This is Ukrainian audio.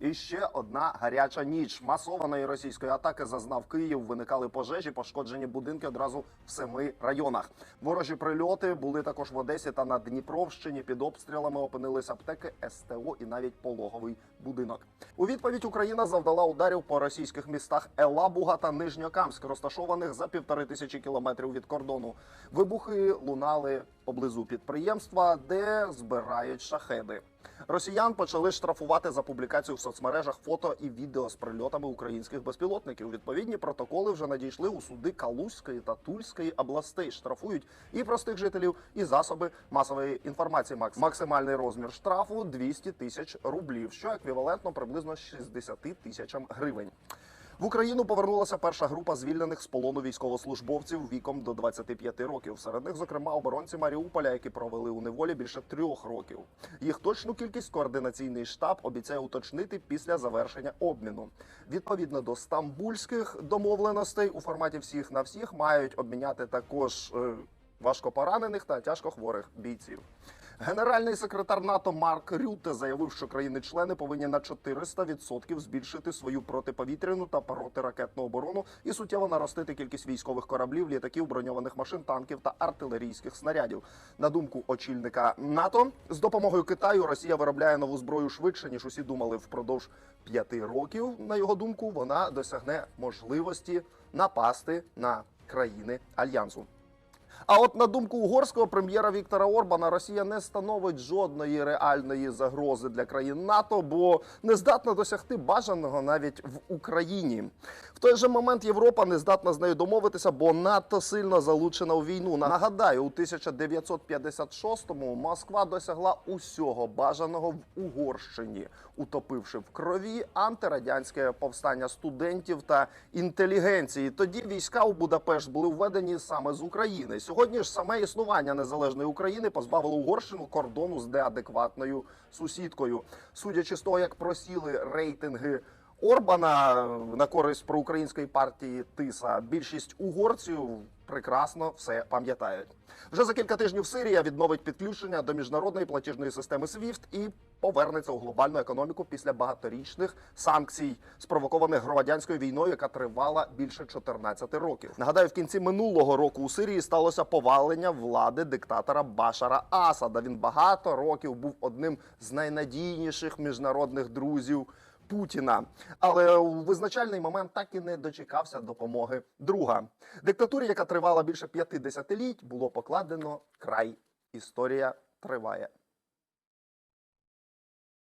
І ще одна гаряча ніч. Масованої російської атаки зазнав Київ. Виникали пожежі, пошкоджені будинки одразу в семи районах. Ворожі прильоти були також в Одесі та на Дніпровщині. Під обстрілами опинились аптеки, СТО і навіть пологовий будинок. У відповідь Україна завдала ударів по російських містах Елабуга та Нижньокамськ, розташованих за півтори тисячі кілометрів від кордону. Вибухи лунали поблизу підприємства, де збирають шахеди. Росіян почали штрафувати за публікацію в соцмережах фото і відео з прильотами українських безпілотників. Відповідні протоколи вже надійшли у суди Калузької та Тульської областей. Штрафують і простих жителів, і засоби масової інформації. Макс максимальний розмір штрафу 200 тисяч рублів, що еквівалентно приблизно 60 тисячам гривень. В Україну повернулася перша група звільнених з полону військовослужбовців віком до 25 років. Серед них, зокрема, оборонці Маріуполя, які провели у неволі більше трьох років. Їх точну кількість координаційний штаб обіцяє уточнити після завершення обміну. Відповідно до стамбульських домовленостей у форматі всіх на всіх мають обміняти також е, важкопоранених та тяжкохворих бійців. Генеральний секретар НАТО Марк Рюте заявив, що країни-члени повинні на 400% збільшити свою протиповітряну та протиракетну оборону і суттєво наростити кількість військових кораблів, літаків, броньованих машин, танків та артилерійських снарядів. На думку очільника НАТО, з допомогою Китаю Росія виробляє нову зброю швидше ніж усі думали. Впродовж п'яти років, на його думку, вона досягне можливості напасти на країни альянсу. А от на думку угорського прем'єра Віктора Орбана, Росія не становить жодної реальної загрози для країн НАТО, бо не здатна досягти бажаного навіть в Україні. В той же момент Європа не здатна з нею домовитися, бо надто сильно залучена у війну. Нагадаю, у 1956-му Москва досягла усього бажаного в Угорщині, утопивши в крові антирадянське повстання студентів та інтелігенції. Тоді війська у Будапешт були введені саме з України. Сьогодні ж саме існування незалежної України позбавило Угорщину кордону з неадекватною сусідкою. Судячи з того, як просіли рейтинги. Орбана на користь проукраїнської партії Тиса більшість угорців прекрасно все пам'ятають. Вже за кілька тижнів Сирія відновить підключення до міжнародної платіжної системи SWIFT і повернеться у глобальну економіку після багаторічних санкцій, спровокованих громадянською війною, яка тривала більше 14 років. Нагадаю, в кінці минулого року у Сирії сталося повалення влади диктатора Башара Асада. Він багато років був одним з найнадійніших міжнародних друзів. Путіна, але у визначальний момент так і не дочекався допомоги друга. Диктатурі, яка тривала більше п'яти десятиліть, було покладено край. Історія триває.